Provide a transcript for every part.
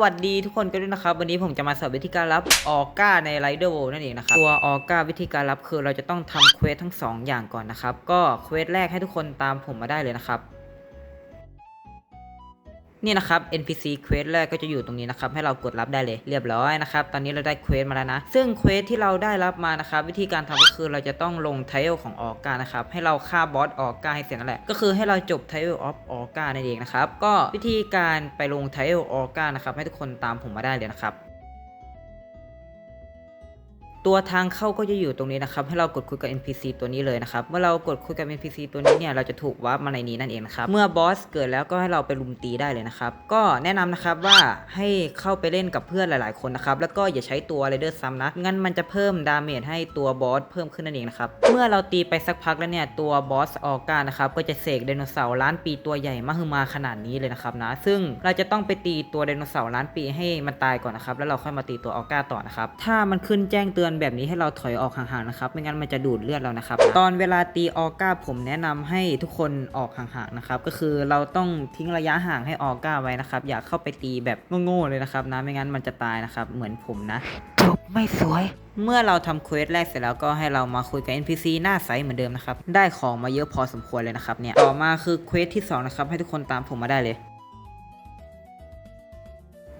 วัสดีทุกคนกันด้วยนะครับ วันนี้ผมจะมาสอนวิธีการรับออก้าในไรเดอร์โวนั่นเองนะครับ ตัวออก้าวิธีการรับคือเราจะต้องทำเควสทั้ง 2 อย่างก่อนนะครับ ก็เควสแรกให้ทุกคนตามผมมาได้เลยนะครับ นี่นะครับ NPC เควสแรกก็จะอยู่ตรงนี้นะครับ ให้เรากดรับได้เลยเรียบร้อยนะครับ ตอนนี้เราได้เควสมาแล้วนะ ซึ่งเควสที่เราได้รับมานะครับ วิธีการทำก็คือเราจะต้องลงไทเ l ของออกานะครับ ให้เราฆ่าบอสออกาให้เสร็จนั่นแหละ ก็คือให้เราจบไทเ l ออฟออกานั่นเองนะครับ ก็วิธีการไปลงไทเ l ออกานะครับ ให้ทุกคนตามผมมาได้เลยนะครับ ตัวทางเข้าก็จะอยู่ตรงนี้นะครับให้เรากดคุยกับ NPC ตัวนี้เลยนะครับเมื่อเรากดคุยกับ NPC ตัวนี้เนี่ยเราจะถูกวาร์ปมาในนี้นั่นเองนะครับเมื่อบอสเกิดแล้วก็ให้เราไปลุมตีได้เลยนะครับก็แนะนำนะครับว่าให้เข้าไปเล่นกับเพื่อนหลาย ๆ คนนะครับแล้วก็อย่าใช้ตัวไรเดอร์ซ้ำนะงั้นมันจะเพิ่มดาเมจให้ตัวบอสเพิ่มขึ้นนั่นเองนะครับเมื่อเราตีไปสักพักแล้วเนี่ยตัวบอสออกานะครับก็จะเสกไดโนเสาร์ล้านปีตัวใหญ่มหึมาขนาดนี้เลยนะครับนะซึ่งเราจะต้องไปตีตัวไดโนเสาร์ล้านปีให้มันตายก่อนนะครับแล้วเราค่อยมาตีตัวออกาต่อนะครับถ้ามันขึ้นแจ้งเตือนแบบนี้ให้เราถอยออกห่างๆนะครับ ไม่งั้นมันจะดูดเลือดเรานะครับ ตอนเวลาตีออกาผมแนะนำให้ทุกคนออกห่างๆนะครับ ก็คือเราต้องทิ้งระยะห่างให้ออกาไว้นะครับ อย่าเข้าไปตีแบบโง่ๆเลยนะครับนะ ไม่งั้นมันจะตายนะครับ เหมือนผมนะจบไม่สวย เมื่อเราทำเควสแรกเสร็จแล้วก็ให้เรามาคุยกับ NPC หน้าไซต์เหมือนเดิมนะครับ ได้ของมาเยอะพอสมควรเลยนะครับเนี่ย ต่อมาคือเควสที่2นะครับให้ทุกคนตามผมมาได้เลย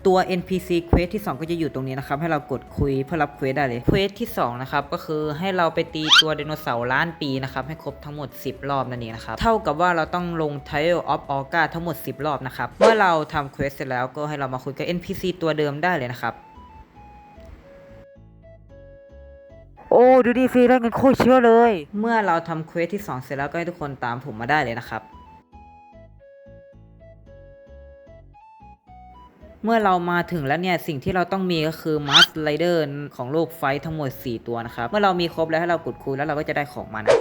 ตัว NPC เควสที่ 2 ก็จะอยู่ตรงนี้นะครับ ให้เรากดคุยเพื่อรับเควสได้เลย เควสที่ 2 นะครับ ก็คือให้เราไปตีตัวไดโนเสาร์ล้านปีนะครับ ให้ครบทั้งหมด 10 รอบนั่นเองนะครับ เท่ากับว่าเราต้องลง Tile of Orca ทั้งหมด 10 รอบนะครับ เมื่อเราทำเควสเสร็จแล้วก็ให้เรามาคุยกับ NPC ตัวเดิมได้เลยนะครับโอ้ดูดีฟรีได้เงินโคตรเชื่อเลย เมื่อเราทำเควสที่ 2 เสร็จแล้วก็ให้ทุกคนตามผมมาได้เลยนะครับ เมื่อเรามาถึงแล้วเนี่ยสิ่งที่เราต้องมีก็คือมาสไลเดอร์ของโลกไฟท์ทั้งหมด 4 ตัวนะครับ เมื่อเรามีครบแล้วให้เรากดคูณแล้วเราก็จะได้ของมานะ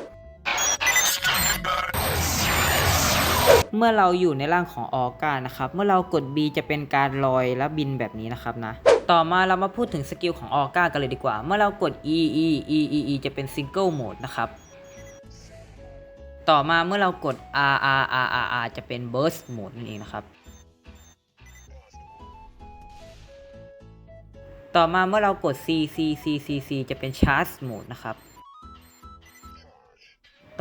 เมื่อเราอยู่ในร่างของออก้านะครับ เมื่อเรากด B จะเป็นการลอยและบินแบบนี้นะครับนะ ต่อมาเรามาพูดถึงสกิลของออก้ากันเลยดีกว่า เมื่อเรากด E E E E E จะเป็น Single Mode นะครับ ต่อมาเมื่อเรากด R R R R R จะเป็น Burst Mode นั่นเองนะครับ ต่อมาเมื่อเรากด C C C C C จะเป็น Charge Mode นะครับ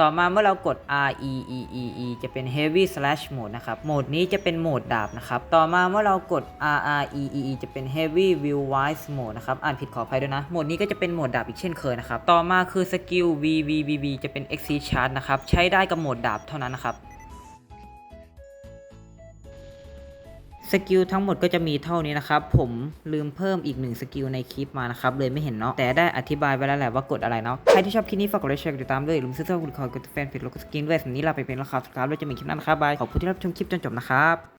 ต่อมาเมื่อเรากด R E E E E จะเป็น Heavy Slash Mode นะครับ โหมดนี้จะเป็นโหมดดาบนะครับ ต่อมาเมื่อเรากด R R E E E จะเป็น Heavy Wheel Wise Mode นะครับ อ่านผิดขออภัยด้วยนะ โหมดนี้ก็จะเป็นโหมดดาบอีกเช่นเคยนะครับ ต่อมาคือสกิล V V V V จะเป็น Exceed Charge นะครับ ใช้ได้กับโหมดดาบเท่านั้นนะครับ สกิลทั้งหมดก็จะมีเท่านี้นะครับผมลืมเพิ่มอีกหนึ่งสกิลในคลิปมานะครับเลยไม่เห็นเนาะแต่ได้อธิบายไว้แล้วแหละว่ากดอะไรเนาะใครที่ชอบคลิปนี้ฝากกดไลค์แชร์กดติดตามด้วยอย่าลืมซื้อเสื้อคุณคอยกดแฟนเพจโลกสกินด้วยสำนี้เราไปเป็นราคาสกาวด้วยจะมีคลิปหน้านะครับบายขอบคุณที่รับชมคลิปจนจบนะครับ